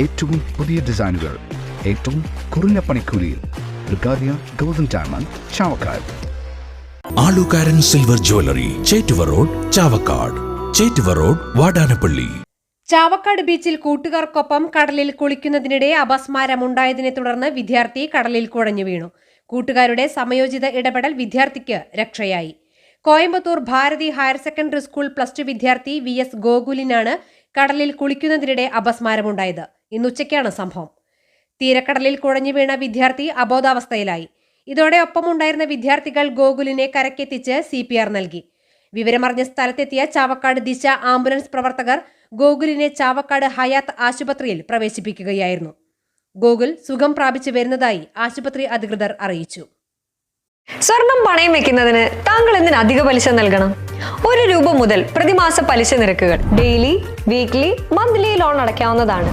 ഏറ്റവും പുതിയ ഡിസൈനുകൾ ഏറ്റവും കുറഞ്ഞ പണിക്കൂലിയിൽ. ബ്രിഗാദിയ golden diamond Chavakkad. ആലുകാരൻ silver jewellery Chettuva road Chavakkad. Chettuva road Vadanappally. Chavakkad ബീച്ചിൽ കൂട്ടുകാർക്കൊപ്പം കടലിൽ കുളിക്കുന്നതിനിടെ അപസ്മാരമുണ്ടായതിനെ തുടർന്ന് വിദ്യാർത്ഥി കടലിൽ കുഴഞ്ഞു വീണു. കൂട്ടുകാരുടെ സമയോചിത ഇടപെടൽ വിദ്യാർത്ഥിക്ക് രക്ഷയായി. Coimbatore Bharathi higher secondary school plus two വിദ്യാർത്ഥി വി എസ് ഗോകുലിനാണ് കടലിൽ കുളിക്കുന്നതിനിടെ അപസ്മാരമുണ്ടായത്. ഇന്നുച്ചയ്ക്കാണ് സംഭവം. തീരക്കടലിൽ കുഴഞ്ഞു വീണ വിദ്യാർത്ഥി അബോധാവസ്ഥയിലായി. ഇതോടെ ഒപ്പമുണ്ടായിരുന്ന വിദ്യാർത്ഥികൾ ഗോകുലിനെ കരക്കെത്തിച്ച് സി പി ആർ നൽകി. വിവരമറിഞ്ഞ സ്ഥലത്തെത്തിയ ചാവക്കാട് ദിശ ആംബുലൻസ് പ്രവർത്തകർ ഗോകുലിനെ ചാവക്കാട് ഹയാത്ത് ആശുപത്രിയിൽ പ്രവേശിപ്പിക്കുകയായിരുന്നു. ഗോകുൽ സുഖം പ്രാപിച്ചു വരുന്നതായി ആശുപത്രി അധികൃതർ അറിയിച്ചു. സ്വർണം പണയം വെക്കുന്നതിന് താങ്കൾ എന്തിന് അധിക പലിശ നൽകണം? ഒരു രൂപ മുതൽ പ്രതിമാസ പലിശ നിരക്കുകൾ ഡെയിലി വീക്ക്ലി മന്ത്ലി ലോൺ അടയ്ക്കാവുന്നതാണ്.